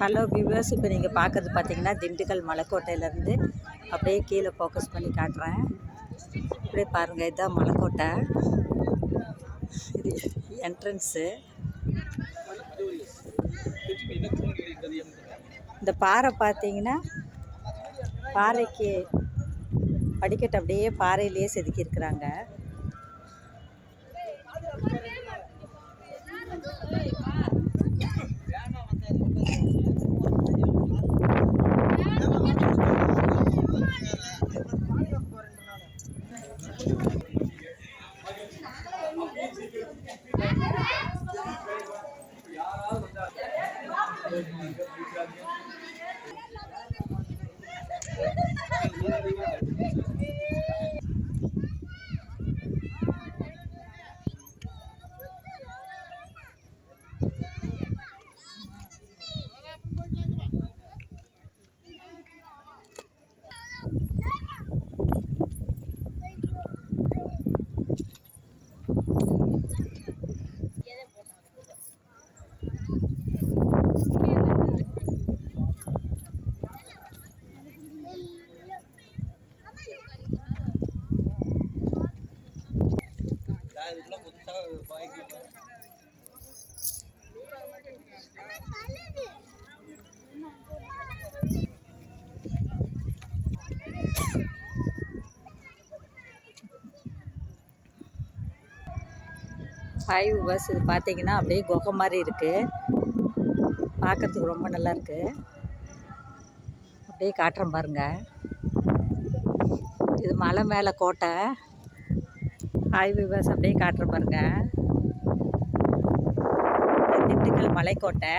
Hello viewers இப்போ நீங்கள் பார்க்குறது பார்த்தீங்கன்னா திண்டுக்கல் மலைக்கோட்டையிலேருந்து அப்படியே கீழே ஃபோக்கஸ் பண்ணி காட்டுறேன். அப்படியே பாருங்கள் இதுதான் மலைக்கோட்டை. இது என்ட்ரன்ஸு இந்த பாறை பார்த்தீங்கன்னா பாறைக்கு படிக்கட்டு அப்படியே பாறையிலேயே செதுக்கியிருக்கிறாங்க. யாராவது ஃபைவ் பஸ் இது பார்த்தீங்கன்னா அப்படியே குகை மாதிரி இருக்குது பார்க்கறதுக்கு ரொம்ப நல்லா இருக்குது அப்படியே காட்டுறேன் பாருங்கள் இது மலை மேலே கோட்டை. ஹாய் விவாஸ் அப்படியே காட்டுற பாருங்க. திண்டுக்கல் மலைக்கோட்டை.